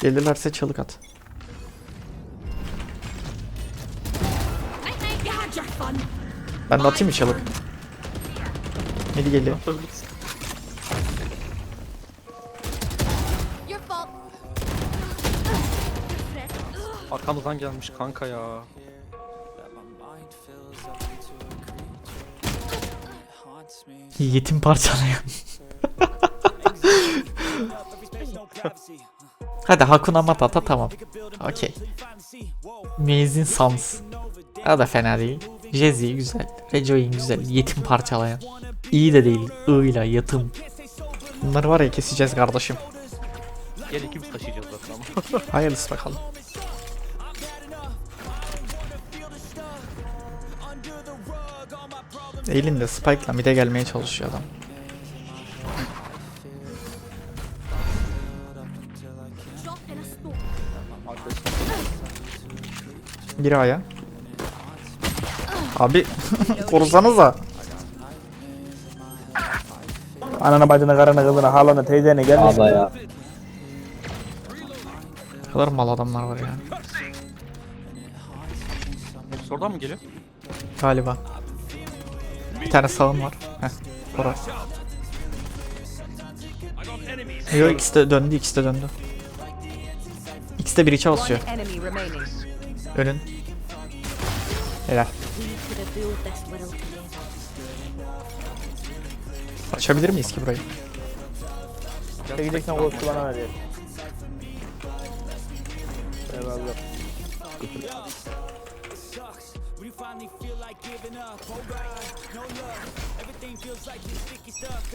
Gelirlerse çalık at. Ben de atayım mı çalık? Midi geliyor. Yapabiliriz. Your fault. Arkamızdan gelmiş kanka ya. Yetim parçalayan. Hadi Hakuna Matata tamam. Okey. Amazing Sons. O da fena değil. Jezi güzel. Rejoin güzel. Yetim parçalayan. İyi de değil. I'yla yatım. Bunları var ya keseceğiz kardeşim. Gel ikimiz taşıyacağız zaten ama. Hayırlısı bakalım. Elinde Spike'la mid'e gelmeye çalışıyor adam. Biri aya. Abi korusanıza. Ananı bacını karını kızını halanı teyzeni gelmiş. Abla ya. Ne kadar mal adamlar var ya. Hepsi oradan mı geliyor? Galiba. Bir tane sağım var. Heh. Orası. Yok ikisi de döndü ikisi de döndü. İkisi de bir içe basıyor. Enemy remaining. Önün. Helal. We could have built this world together. Açabilir miyiz ki burayı? Çekeceksen kostu bana ver. Eyvallah.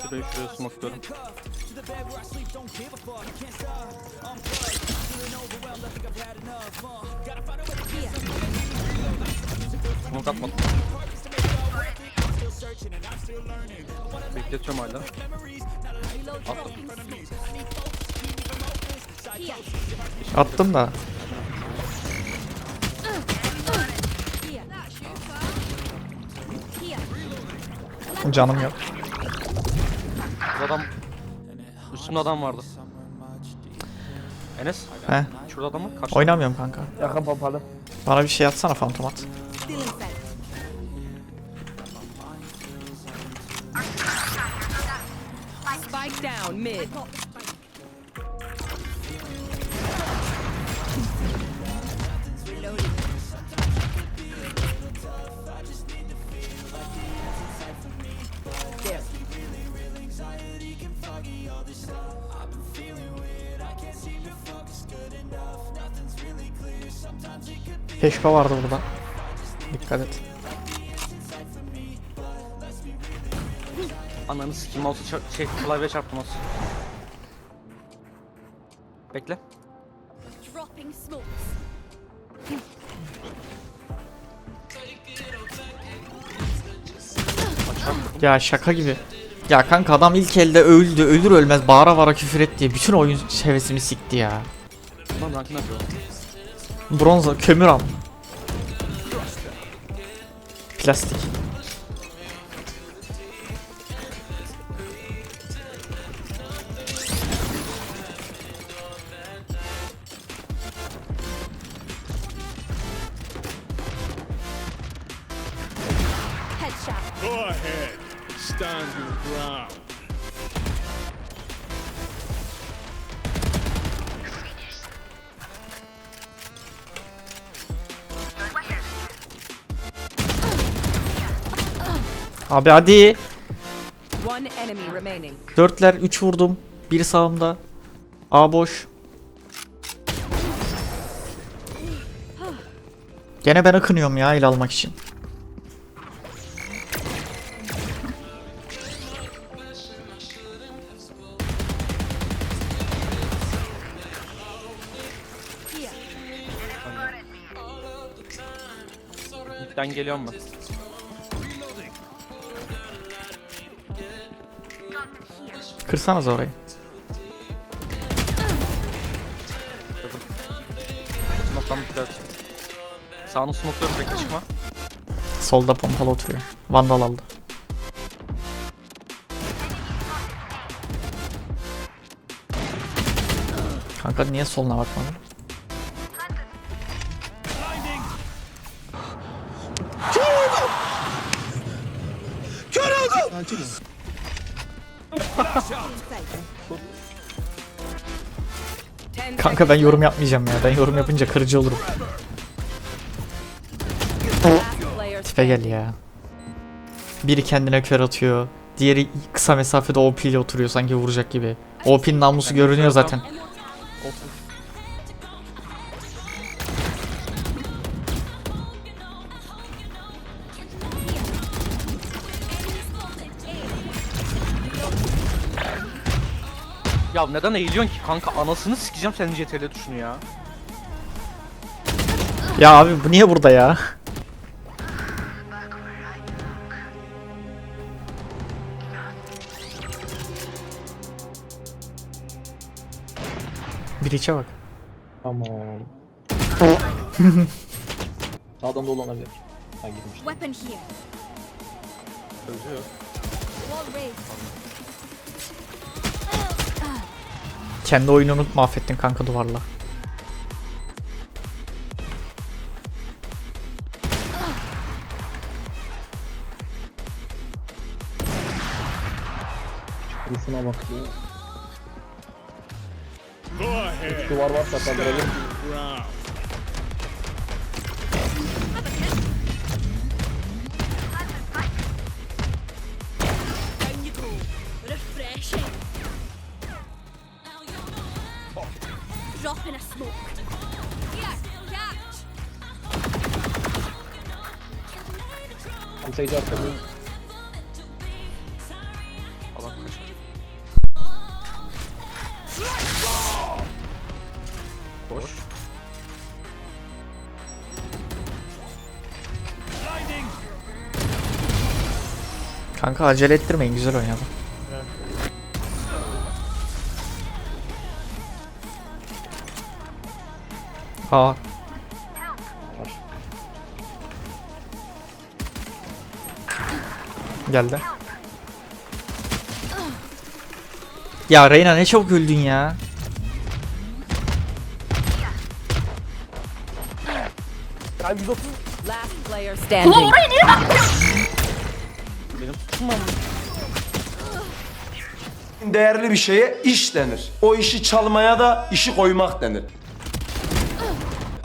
Şurayı şuraya smokluyorum. Smoke atmadım. Bekletiyorum hala. Attım. Attım da. Canım yok. Adam... Üstümde adam vardı. Enes, He. şurada adam var. Karşıda. Oynamıyorum kanka. Yakın pompalı. Bana bir şey atsana fantomat. Still in sight. Spike down mid. There. Keşke vardı burada. Dikkat et. Ananı sikim mouse şey klavye çarptı mouse. Bekle. Dropping smokes. Ya şaka gibi. Ya kanka adam ilk elde öldü. Ölür ölmez bağıra vara küfür et diye bütün oyun hevesimi sikti ya. Lan yapıyor. Bronz kömür al. Plastik. Headshot. Go ahead. Stand your ground. Abi hadi. Dörtler 3 vurdum. Bir sağımda. A boş. Gene ben akınıyorum ya el almak için. Ben geliyorum ben. Kırsanız orayı. Smoke'tan bir. Sağını smokluyorum bekle çıkma. Solda pompalı oturuyor. Vandal aldı. Kanka niye soluna bakmadın? Ten Kanka ben yorum yapmayacağım ya. Ben yorum yapınca kırıcı olurum. Tipe gel ya. Biri kendine kör atıyor. Diğeri kısa mesafede OP ile oturuyor sanki vuracak gibi. OP'nin namlusu görünüyor zaten. Ya neden eğiliyorsun ki kanka? Anasını sikeceğim senin CTRL tuşunu ya. Ya abi bu niye burada ya? Bir içe bak. Tamam. Sağdan da olabilir. Ha girmiş. Weapon here. Özüyor. Wall raised. Kendi oyununu mahvettin kanka duvarla. Kuruşuna bak ya. Duvar varsa kaldıralım. Drop in a smoke. Here, catch. Allah kaçır. Koş. Kanka acele ettirmeyin güzel oynadı. Aa. Geldi. Ya Reyna ne çabuk öldün ya. last player standing. Benim suçum mu? Değerli bir şeye iş denir. O işi çalmaya da işi koymak denir.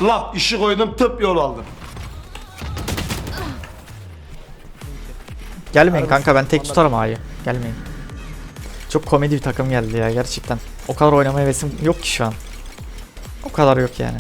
Laf işi koydum tıp yol aldım. Gelmeyin kanka ben tek tutarım A'yı. Gelmeyin. Çok komedi bir takım geldi ya gerçekten. O kadar oynamaya hevesim yok ki şu an. O kadar yok yani.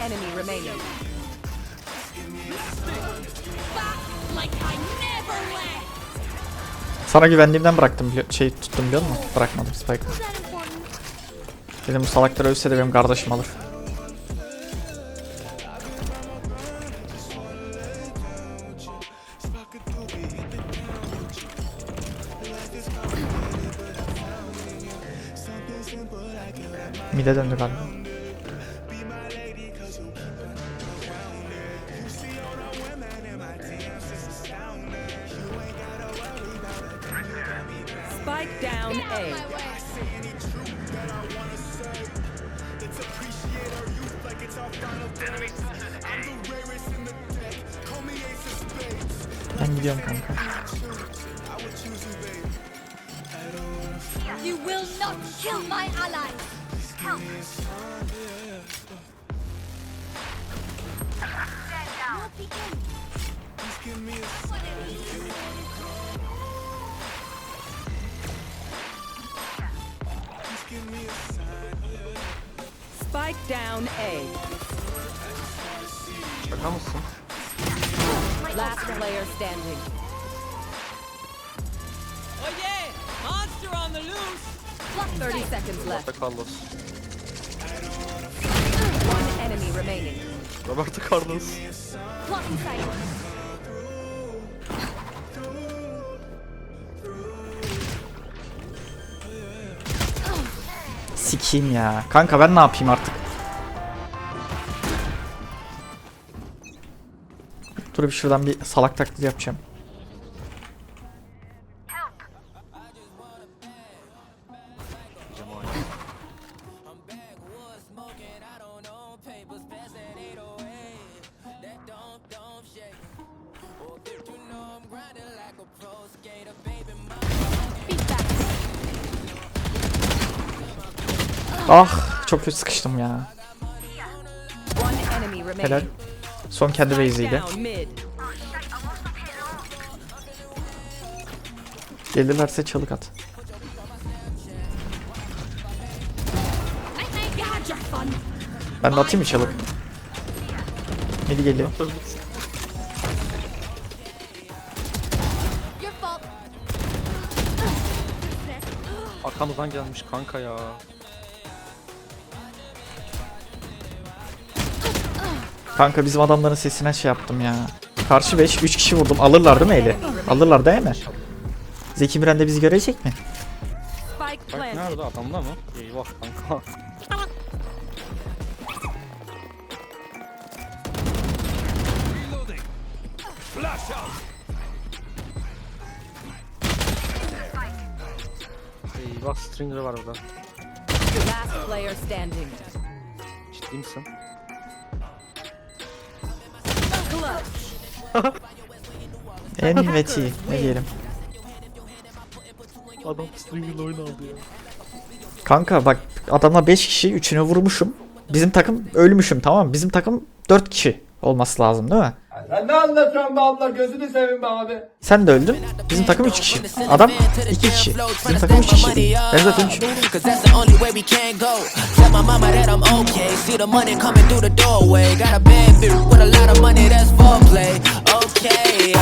Enemy remaining. Sana güvendiğimden bıraktım şey tuttum biliyor musun? Bırakmadım important? Dedim bu salaklar ölse de benim kardeşim alır. Mide döndü galiba. Down A. Ben gidiyorum kanka. You babe. You will not kill my ally. Help. Not begin. Spike down A. Şaka mısın? Last player standing. Oh yeah! Monster on the loose! 30 seconds left. Roberto Carlos. One enemy remaining. Roberto Carlos. Blocking sight. Sikiyim ya. Kanka ben ne yapayım artık? Dur bir şuradan bir salak taklidi yapacağım. Ah çok kötü sıkıştım ya. Helal. Son kendi mid. Gelirlerse çalık at. Ben de atayım mı çalık? Midi geliyor. Arkamızdan gelmiş kanka ya. Kanka bizim adamların sesine şey yaptım ya. Karşı 5 3 kişi vurdum. Alırlar değil mi eli? Alırlar değil mi? Zeki Müren de bizi görecek mi? Bak nerede adamda mı? Eyvah kanka. Eyvah Stringer var burada. Ciddi misin? Enveti. Ne diyelim? Adam Stringer'la oyun aldı ya. Kanka bak adamla 5 kişi 3'üne vurmuşum. Bizim takım ölmüşüm tamam mı? Bizim takım 4 kişi olması lazım değil mi? Sen ne anlatıyorsun be abla gözünü seveyim be abi. Sen de öldün. Bizim takım 3 kişi. Adam 2 kişi. Bizim takım 3 kişi. Ben zaten 3. Okay,